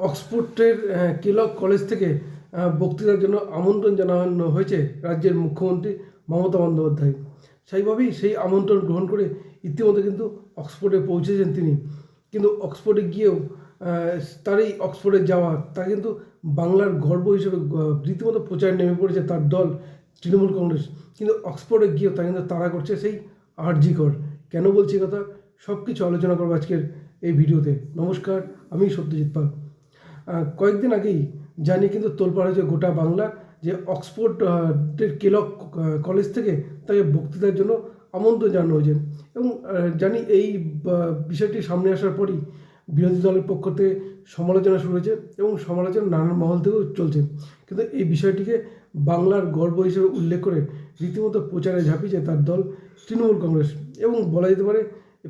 অক্সফোর্ডের কেলক college থেকে বক্তৃতার জন্য আমন্ত্রণ জানানো হয়েছে রাজ্যের মুখ্যমন্ত্রী মমতা বন্দ্যোপাধ্যায়। সেইভাবেই সেই আমন্ত্রণ গ্রহণ করে ইতিমধ্যে কিন্তু অক্সফোর্ডে পৌঁছেছেন তিনি। কিন্তু অক্সফোর্ডে গিয়েও তার এই অক্সফোর্ডে যাওয়া, তা কিন্তু বাংলার গর্ব হিসেবে রীতিমতো প্রচার নেমে পড়েছে তার দল, তৃণমূল কংগ্রেস। কিন্তু অক্সফোর্ডে গিয়েও তা কিন্তু তারা করছে সেই আরজিকর কেন বলছি কথা? সব কিছু আলোচনা করব আজকের এই ভিডিওতে। নমস্কার, আমি সত্যজিৎ পাল। কয়েকদিন আগেই জানি কিন্তু তোলপাড় হয়েছে গোটা বাংলা যে অক্সফোর্ড কেলক কলেজ থেকে তাকে বক্তৃতার জন্য আমন্ত্রণ জানানো হয়েছে। এবং জানি এই বিষয়টি সামনে আসার পরই বিরোধী দলের পক্ষ থেকে সমালোচনা শুরু হয়েছে এবং সমালোচনা নানান মহল থেকেও চলছে। কিন্তু এই বিষয়টিকে বাংলার গর্ব হিসেবে উল্লেখ করে রীতিমতো প্রচারে ঝাঁপিয়েছে তার দল তৃণমূল কংগ্রেস। এবং বলা যেতে পারে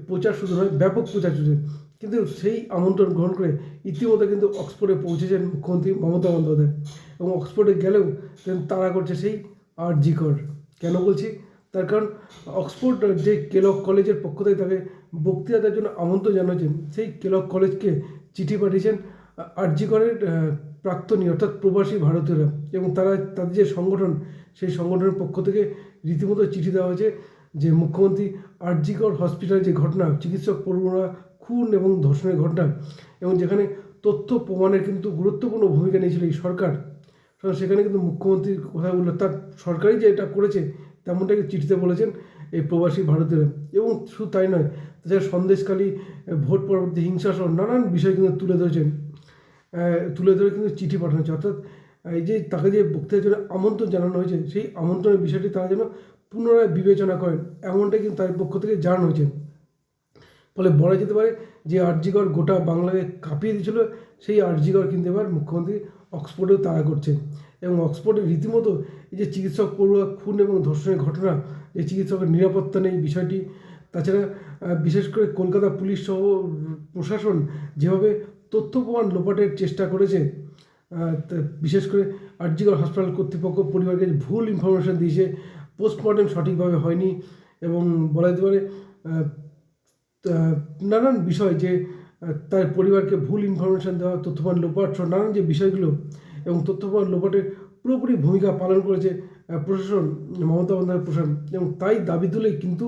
প্রচার শুধু হয়, ব্যাপক প্রচার চলছে কিন্তু সেই আমন্ত্রণ গ্রহণ করে ইতিমধ্যে কিন্তু অক্সফোর্ডে পৌঁছেছেন মুখ্যমন্ত্রী মমতা বন্দ্যোপাধ্যায়। এবং অক্সফোর্ডে গেলেও তারা করছে সেই আর জিকর কেন বলছি? তার কারণ অক্সফোর্ড যে কেলক কলেজের পক্ষ থেকে তাকে বক্তৃতা দেওয়ার জন্য আমন্ত্রণ জানিয়েছেন, সেই কেলক কলেজকে চিঠি পাঠিয়েছেন আরজিকরের প্রাক্তনী অর্থাৎ প্রবাসী ভারতীয়রা। এবং তারা, তাদের যে সংগঠন, সেই সংগঠনের পক্ষ থেকে রীতিমতো চিঠি দেওয়া হয়েছে। যে মুখ্যমন্ত্রী আরজিকর হসপিটালে যে ঘটনা, চিকিৎসক পড়ুয়া খুন এবং ধর্ষণের ঘটনা এবং যেখানে তথ্য প্রমাণের কিন্তু গুরুত্বপূর্ণ ভূমিকা নিয়েছিল এই সরকার সেখানে কিন্তু মুখ্যমন্ত্রীর কথা বলল, তার সরকারই যে এটা করেছে তেমনটাকে চিঠিতে বলেছেন এই প্রবাসী ভারতীয়রা। এবং শুধু তাই নয়, তাছাড়া সন্দেশকালী ভোট পরবর্তী হিংসা সহ নানান বিষয় কিন্তু তুলে ধরেছেন। তুলে ধরে কিন্তু চিঠি পাঠানো হয়েছে। অর্থাৎ এই যে তাকে যে বক্তৃতার জন্য আমন্ত্রণ জানানো হয়েছে, সেই আমন্ত্রণের বিষয়টি তারা যেন পুনরায় বিবেচনা করেন, এমনটাই কিন্তু তাদের পক্ষ থেকে জানানো হয়েছে। ফলে বলা যেতে পারে যে আরজিগড় গোটা বাংলাকে কাঁপিয়ে দিয়েছিল, সেই আরজিগড় কিন্তু এবার মুখ্যমন্ত্রী অক্সফোর্ডেও তাড়া করছে। এবং অক্সফোর্ডে রীতিমতো এই যে চিকিৎসক পড়ুয়া, খুন এবং ধর্ষণের ঘটনা, যে চিকিৎসকের নিরাপত্তা নেই বিষয়টি, তাছাড়া বিশেষ করে কলকাতা পুলিশ সহ প্রশাসন যেভাবে তথ্য প্রমাণ লোপাটের চেষ্টা করেছে বিশেষ করে আরজিগড় হাসপাতাল কর্তৃপক্ষ পরিবারকে ভুল ইনফরমেশন দিয়েছে পোস্টমর্টেম সঠিকভাবে হয়নি এবং বলা যেতে পারে নানান বিষয় যে তার পরিবারকে ভুল ইনফরমেশন দেওয়া, তথ্যপ্রমাণ লোপাট নানান যে বিষয়গুলো এবং তথ্যপ্রমাণ লোপাটের পুরোপুরি ভূমিকা পালন করেছে প্রশাসন মমতা বন্দ্যোপাধ্যায় প্রশাসন এবং তাই দাবি তুলেই কিন্তু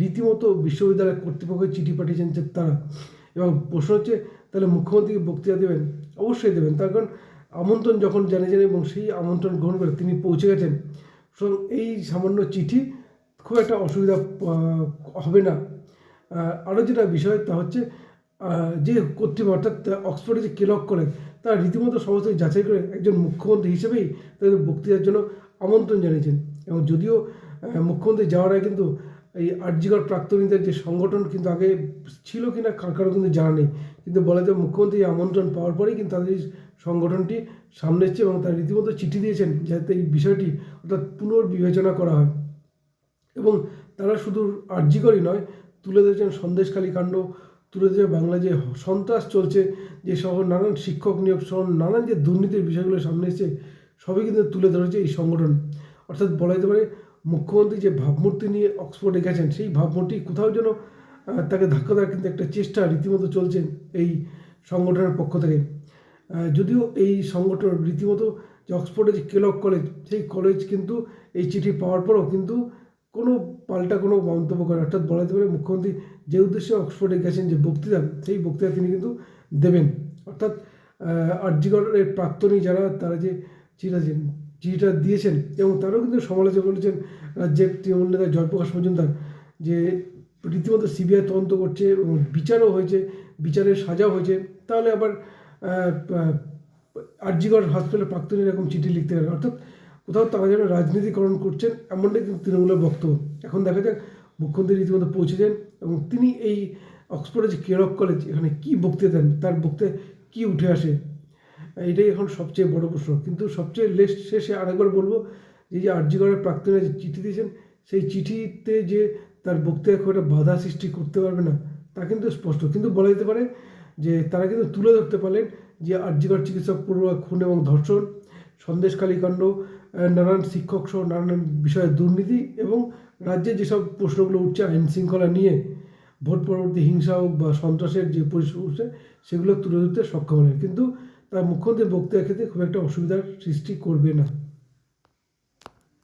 রীতিমতো বিশ্ববিদ্যালয় কর্তৃপক্ষকে চিঠি পাঠিয়েছেন যে তারা। এবং প্রশ্ন হচ্ছে, তাহলে মুখ্যমন্ত্রীকে বক্তৃতা দেবেন? অবশ্যই দেবেন। তার কারণ আমন্ত্রণ যখন জানিয়েছেন এবং সেই আমন্ত্রণ গ্রহণ করে তিনি পৌঁছে গেছেন। সুতরাং এই সামান্য চিঠি খুব একটা অসুবিধা হবে না। আরও যেটা বিষয় তা হচ্ছে যে কর্তৃপক্ষ অর্থাৎ অক্সফোর্ডে যে কেলক করে তারা রীতিমতো সমস্ত যাচাই করে একজন মুখ্যমন্ত্রী হিসেবেই তাদের বক্তৃতার জন্য আমন্ত্রণ জানিয়েছেন। এবং যদিও মুখ্যমন্ত্রী যাওয়ার আগে কিন্তু এই আরজিগড় প্রাক্তনীদের যে সংগঠন কিন্তু আগে ছিল কিনা কারও কিন্তু জানা নেই। কিন্তু বলা যায় মুখ্যমন্ত্রী আমন্ত্রণ পাওয়ার পরেই কিন্তু তাদের এই সংগঠনটি সামনে এসছে এবং তারা রীতিমতো চিঠি দিয়েছেন যাতে এই বিষয়টি অর্থাৎ পুনর্বিবেচনা করা হয়। এবং তারা শুধু আর্যিকরই নয়, তুলে ধরেছেন সন্দেশখালী কাণ্ড, তুলে ধরে বাংলা যে সন্ত্রাস চলছে, যে সহ নানান শিক্ষক নিয়োগ সহ নানান যে দুর্নীতির বিষয়গুলো সামনে এসেছে, সবই কিন্তু তুলে ধরেছে এই সংগঠন। অর্থাৎ বলা যেতে পারে মুখ্যমন্ত্রী যে ভাবমূর্তি নিয়ে অক্সফোর্ডে গেছেন, সেই ভাবমূর্তি কোথাও যেন তাকে ধাক্কা দেওয়ার কিন্তু একটা চেষ্টা রীতিমতো চলছে এই সংগঠনের পক্ষ থেকে। যদিও এই সংগঠন রীতিমতো যে অক্সফোর্ডে যে কেলক কলেজ, সেই কলেজ কিন্তু এই চিঠি পাওয়ার পরও কিন্তু কোনো পাল্টা কোনো মন্তব্য করে অর্থাৎ বলা যেতে পারে মুখ্যমন্ত্রী যে উদ্দেশ্যে অক্সফোর্ডে গেছেন, যে বক্তৃতা, সেই বক্তৃতা তিনি কিন্তু দেবেন। অর্থাৎ আরজিগড়ের প্রাক্তনী যারা, তারা যে যে- চিঠিটা দিয়েছেন এবং তারাও কিন্তু সমালোচনা করেছেন রাজ্যের তৃণমূল নেতা জয়প্রকাশ মজুমদার, যে রীতিমতো সিবিআই তদন্ত করছে এবং বিচারও হয়েছে, বিচারের সাজাও হয়েছে। তাহলে আবার আরজিগড় হসপিটালের প্রাক্তনী এরকম চিঠি লিখতে পারে অর্থাৎ কোথাও তারা যেন রাজনীতিকরণ করছেন, এমনটাই কিন্তু তৃণমূলের বক্তব্য। এখন দেখা যাক মুখ্যমন্ত্রী রীতিমতো পৌঁছে পৌঁছেছেন এবং তিনি এই অক্সফোর্ডে যে কেরক কলেজ, এখানে কী বক্তৃতা দেন, তার বক্তৃতায় কী উঠে আসে? এটাই এখন সবচেয়ে বড় প্রশ্ন। কিন্তু সবচেয়ে লেস্ট শেষে আরেকবার বলব, যে যে আরজিগড়ের প্রাক্তনে যে চিঠি দিয়েছেন, সেই চিঠিতে যে তার বক্তৃতা খুব একটা বাধা সৃষ্টি করতে পারবে না, তা কিন্তু স্পষ্ট। কিন্তু বলা যেতে পারে যে তারা কিন্তু তুলে ধরতে পারলেন যে আরজিগড় চিকিৎসক, পড়ুয়া, খুন এবং ধর্ষণ, সন্দেশখালী কাণ্ড নানান শিক্ষক সহ নানান বিষয়ে দুর্নীতি এবং রাজ্যে যেসব প্রশ্নগুলো উঠছে, আইন শৃঙ্খলা নিয়ে, ভোট পরবর্তী হিংসা হোক বা সন্ত্রাসের যে পরিস্থিতি সেগুলো তুলে ধরতে সক্ষম হলেন। কিন্তু তাই মুখ্যমন্ত্রীর বক্তব্যের ক্ষেত্রে খুব একটা অসুবিধার সৃষ্টি করবে না।